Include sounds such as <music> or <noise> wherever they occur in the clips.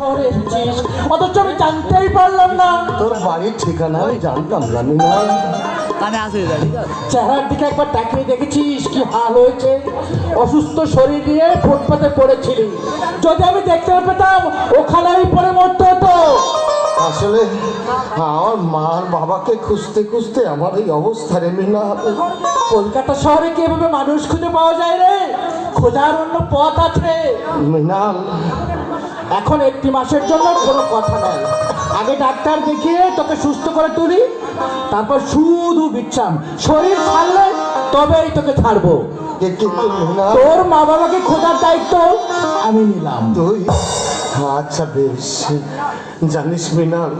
শহরে এসেছিস অথচ আমি জানতেই পারলাম না। তোর বাড়ির ঠিকানা আমি জানতাম না। কানে আসে চেহারার দিকে একবার তাকিয়ে দেখেছিস কি হাল হয়েছে? অসুস্থ শরীর নিয়ে ফুটপাতে পড়েছিলি। যদি আমি দেখতে পেতাম ওখানে আমি পড়ে মরতে হতো। আসলে আমার মার বাবাকে খুঁজতে খুঁজতে আমার এই অবস্থা রে মিনাল কলকাতা শহরে কি এভাবে মানুষ খুঁজে পাওয়া যায় রে? খোঁজার অন্য পথ আছে। মিনাল এখন একটি মাসের জন্য কোনো কথা নাই। আগে ডাক্তার দেখিয়ে তোকে সুস্থ করে তুলি তারপর শুধু বিশ্রাম। শরীর ছাড়লে তবেই তোকে ছাড়বো। তোর মা বাবাকে খোঁজার দায়িত্ব আমি নিলাম। তুই? আচ্ছা বেশ জানিস মিনাল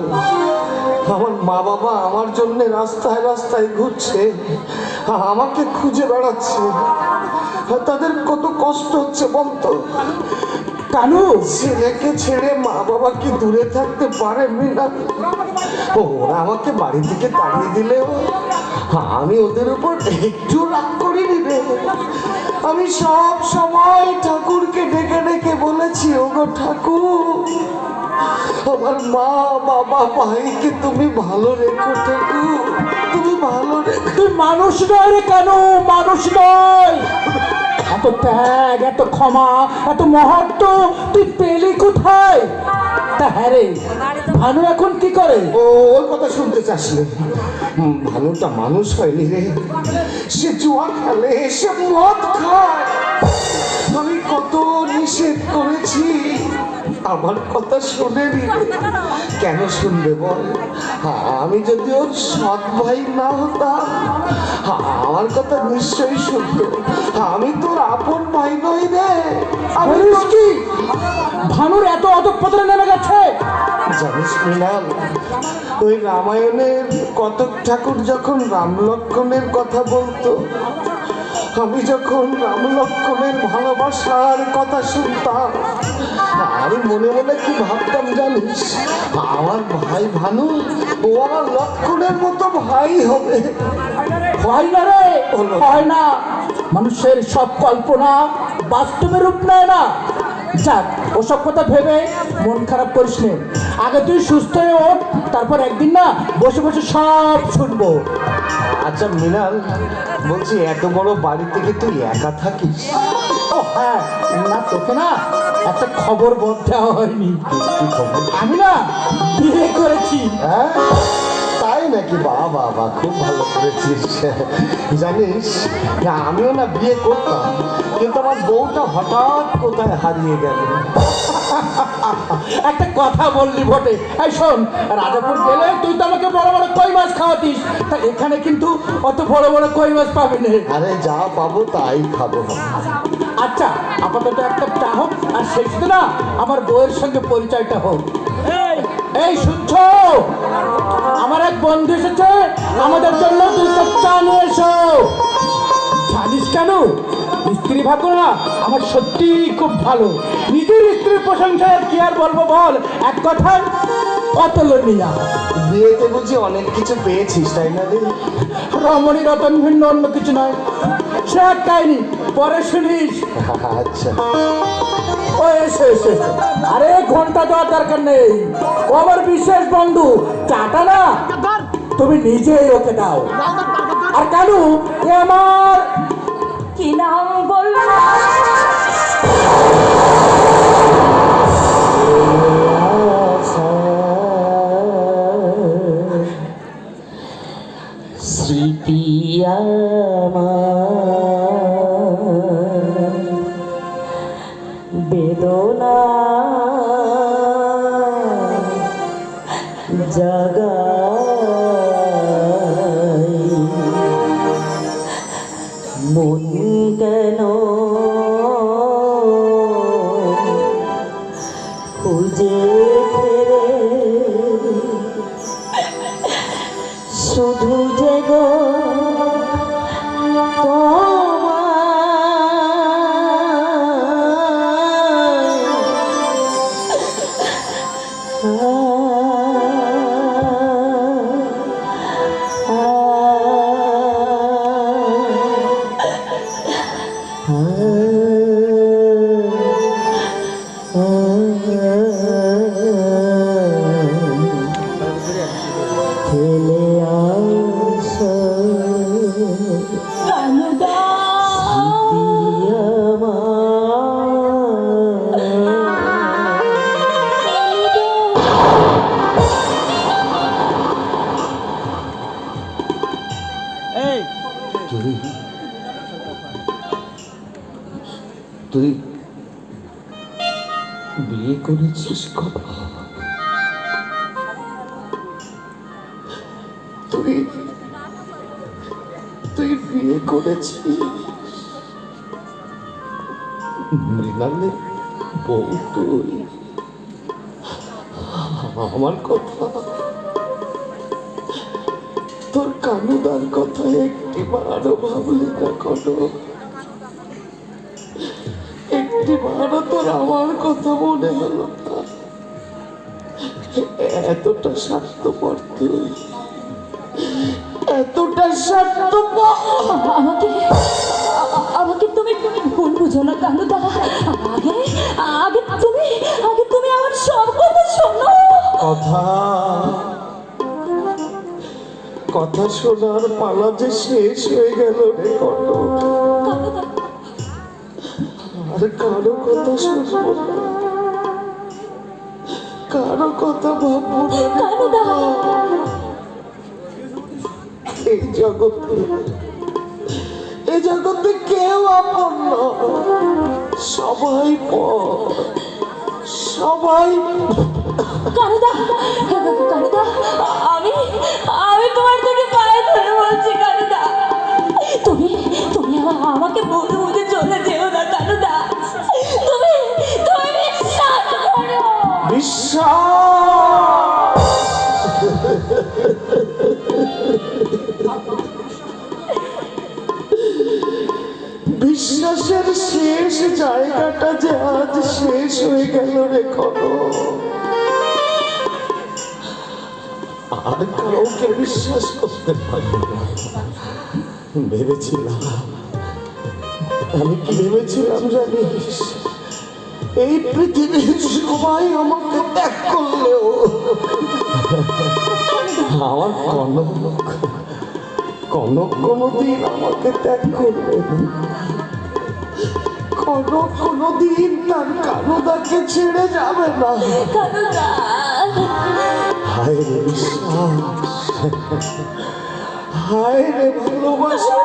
আমার মা বাবা আমার জন্য রাস্তায় রাস্তায় ঘুরছে আমাকে খুঁজে বেড়াচ্ছে। তাদের কত কষ্ট হচ্ছে বলতো কানু ছেলেকে ছেড়ে মা বাবা কি দূরে থাকতে পারে মিনা? ওরা আমাকে বাড়ি থেকে তাড়িয়ে দিলেও আমি ওদের উপর একটু রাগ করিনি রে আমি সব সময় ঠাকুরকে ডেকে ডেকে বলেছি ওগো ঠাকুর আমার মা বাবা ভাইকে তুমি ভালো রেখো ঠাকুর। তুমি ভালো রেখো মানুষ নয় রে কেন মানুষ নয়। এত ত্যাগ এত ক্ষমা এত মহত্ব তুই পেলি কোথায়? তা হ্যাঁ রে ভানু এখন কি করে? ও ওর কথা শুনতে হুম, ভানুটা মানুষ হয়নি রে। সে জুয়া খেলে সে মদ খায়। আমার কথা শোনেনি। কেন শুনবে বল? আমি যদি ওর সৎ ভাই না হতাম আমার কথা নিশ্চয়ই শুনতো আমি তোর আপন ভাই নই রে। আমি বলিস কি? ভানুর এত অধপতনে নেমে গেছে। জানিস মিনাল ওই রামায়ণের কতক ঠাকুর যখন রাম লক্ষ্মণের কথা বলতো আমি যখন রাম লক্ষ্মণের ভালোবাসার কথা শুনতাম আমি মনে মনে কি ভাবতাম জানিস? আমার ভাই ভানু ও আমার লক্ষ্মণের মতো ভাই হবে। হয় না রে হয় না। মানুষের সব কল্পনা বাস্তবে রূপ নেয় না। যাক ওসব কথা ভেবে মন খারাপ করিস নে। আগে তুই সুস্থ হয়ে ওঠ তারপর একদিন না বসে বসে সব শুনব। আচ্ছা মিনাল বলছি এত বড় বাড়ি থেকে তুই একা থাকিস? ও হ্যাঁ না তোকে না একটা খবর বলতে হয়নি। কি খবর? আমি না বিয়ে করেছি। হ্যাঁ তাই নাকি? বাবা বাবা খুব ভালো করেছিস। জানিস আমিও না বিয়ে করতাম কিন্তু আমার বউটা হঠাৎ কোথায় হারিয়ে গেল? <laughs> একটা কথা বললি বটে। এই শোন রাজাপুর গেলে তুই তো আমাকে বড় বড় কই মাছ খাওয়াতিস। তা এখানে কিন্তু অত বড় বড় কই মাছ পাবি না। আরে যা পাবো তাই খাব। আচ্ছা আপাতত একটা চা হোক আর শেষ না আমার বউয়ের সঙ্গে পরিচয়টা হোক। এই! শুনছো? আমার এক বন্ধু এসেছে আমাদের জন্য দুই কাপ চা নিয়ে এসো। জানিস কেন? স্ত্রী ভাগ্য না আমার সত্যি খুব ভালো। নিজের স্ত্রীর প্রশংসায় কি আর বলব বল? এক কথায় অতুলনীয়া। বিয়েতে বুঝি অনেক কিছু পেয়েছিস তাই না রে? রমণী রতন ভিন্ন অন্য কিছু নয়। সে এক কাহিনী। পরে শুনিস। <laughs> আচ্ছা। ও এসে এসে। আরে ঘণ্টা দেওয়ার দরকার নেই। ও আমার বিশেষ বন্ধু। চাটা না? তুমি নিজেই ওকে দাও। আর কেন এ আমার কি নাম বলব স্মৃতি আমার গো তুই বিয়ে করেছিস তুই তুই বিয়ে করেছিস? মৃণালের বউ তুই। আমার কথা। তোর কানুদার কথা একটি বারো ভাবলি না কটক তোর আমার কথা মনে হলো এতটা স্বার্থপর তুই। এতটা স্বার্থপর। আমাকে আমাকে তুমি ভুল বুঝো না কানুদা আগে আগে তুমি আগে তুমি আমার সব কথা শোনো। কথা কথা শোনার পালা যে শেষ হয়ে গেল রে কত কারও কথা শুনব কারও কথা ভাববো এই জগতে এই জগতে কেউ আপন। সবাই সবাই কানুদা কানুদা <laughs> বিশ্বাসের শেষ জায়গাটা যে আজ শেষ হয়ে গেল রে আর কাউকে বিশ্বাস করতে পারি না। ভেবেছিলাম, আমি কি ভেবেছিলাম জানিস এই পৃথিবীর সবাই আমাকে ত্যাগ করলেও। আমার কনক কনক কোনোদিন আমাকে ত্যাগ করবে কনক কোনোদিন তার কানুদাকে ছেড়ে যাবে না। হায় রে হায় রে ভালোবাসা।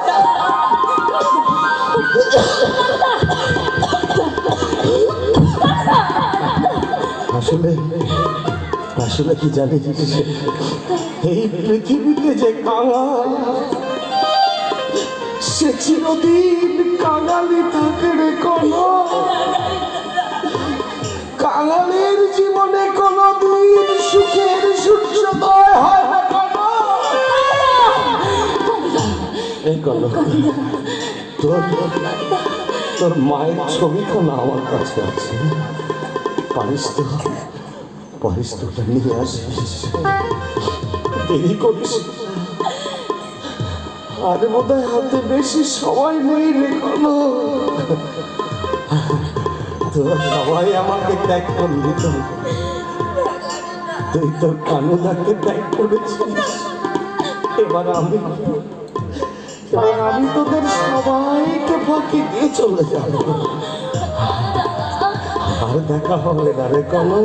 আসলে আসলে কি জানিস এই পৃথিবীতে যে কাঙাল, সে চিরদিন কাঙালি থাকে রে কোনো। কাঙালের জীবনে কোনোদিন সুখের সূর্যোদয় হয় কোনো। তোর তোর মায়ের ছবিখানা আমার কাছে আছে। পারিস তো? পারিস তো নিয়ে দেরি করিস। আর বোধ হাতে বেশি সময় নেই রে তোরা সবাই আমাকে ত্যাগ করলি তো। তুই তোর কানুদাকে ত্যাগ করেছিস। এবার আমি এবার আমি তোদের সবাইকে ফাঁকি দিয়ে চলে যাব। দেখা হবে না রে কলো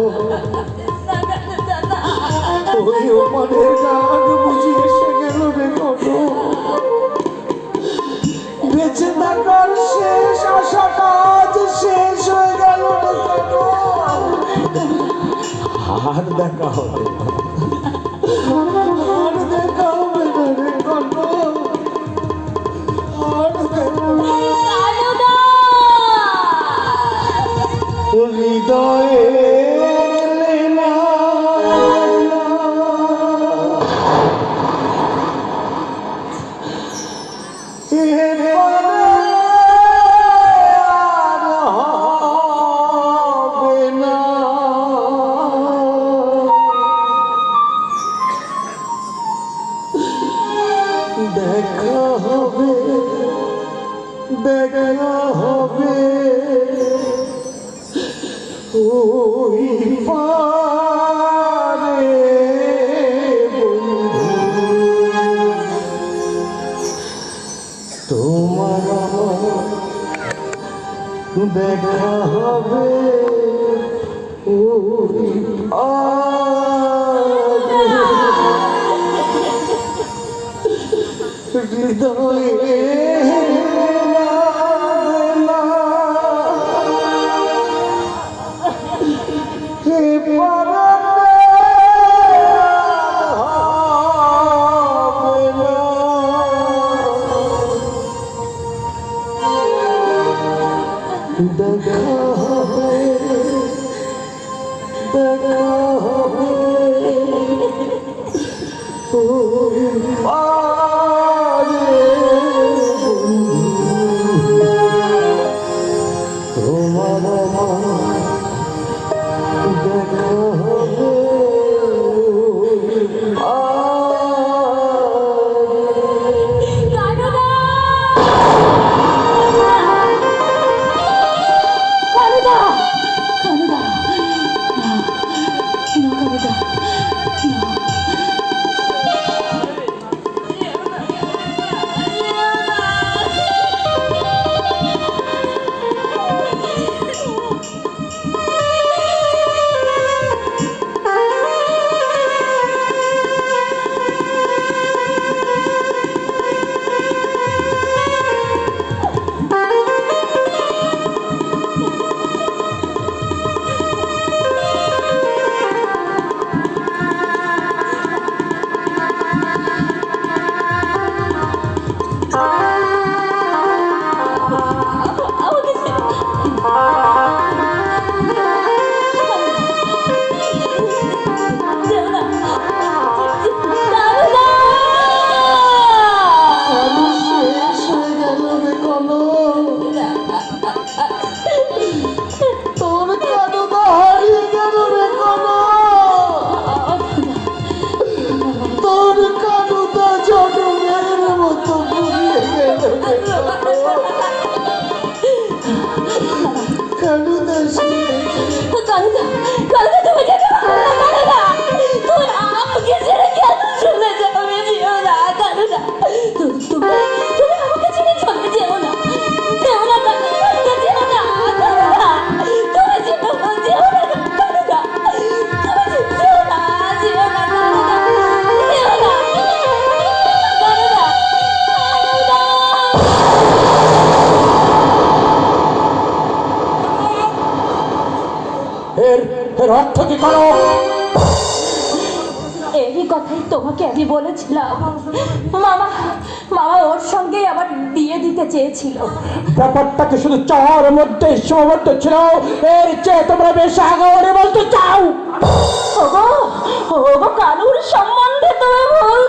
ওই ওপারের রাগ বুঝি এসে গেল রে কোনো বেঁচে থাকার শেষ আশাটা আজ শেষ রে কোনো আর দেখা হবে এর অর্থ কি করো? এই কথাই তোমাকে আমি বলেছিলাম। মামা মামা ওর সঙ্গেই বিয়ে দিতে চেয়েছিল। ব্যাপারটাকে শুধু চাওয়ার মধ্যে সীমাবদ্ধ ছিল এর চেয়ে তোমরা বেশ আগে বলতে চাও। ওগো ওগো কালুর সম্বন্ধে তুমি ভুল